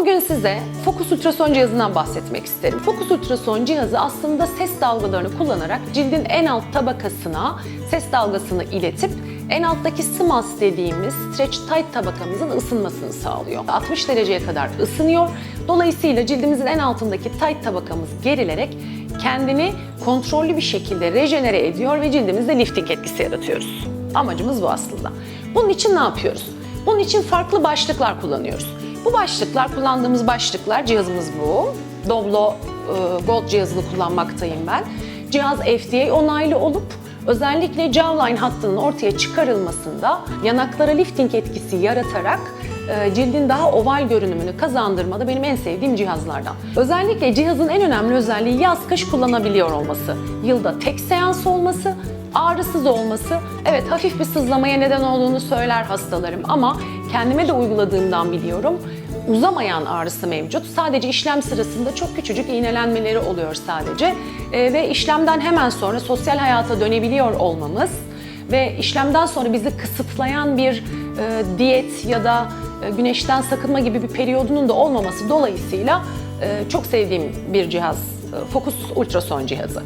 Bugün size Focus ultrason cihazından bahsetmek isterim. Focus ultrason cihazı aslında ses dalgalarını kullanarak cildin en alt tabakasına ses dalgasını iletip en alttaki SMAS dediğimiz stretch tight tabakamızın ısınmasını sağlıyor. 60 dereceye kadar ısınıyor. Dolayısıyla cildimizin en altındaki tight tabakamız gerilerek kendini kontrollü bir şekilde rejenere ediyor ve cildimizde lifting etkisi yaratıyoruz. Amacımız bu aslında. Bunun için ne yapıyoruz? Bunun için farklı başlıklar kullanıyoruz. Bu başlıklar, kullandığımız başlıklar, cihazımız bu. Doblo e, Gold cihazını kullanmaktayım ben. Cihaz FDA onaylı olup özellikle jawline hattının ortaya çıkarılmasında yanaklara lifting etkisi yaratarak e, cildin daha oval görünümünü kazandırmada benim en sevdiğim cihazlardan. Özellikle cihazın en önemli özelliği yaz kış kullanabiliyor olması. Yılda tek seans olması, ağrısız olması. Evet hafif bir sızlamaya neden olduğunu söyler hastalarım ama kendime de uyguladığımdan biliyorum. Uzamayan ağrısı mevcut. Sadece işlem sırasında çok küçücük iğnelenmeleri oluyor sadece. E, ve işlemden hemen sonra sosyal hayata dönebiliyor olmamız ve işlemden sonra bizi kısıtlayan bir e, diyet ya da e, güneşten sakınma gibi bir periyodunun da olmaması dolayısıyla e, çok sevdiğim bir cihaz. e, Focus ultrason cihazı.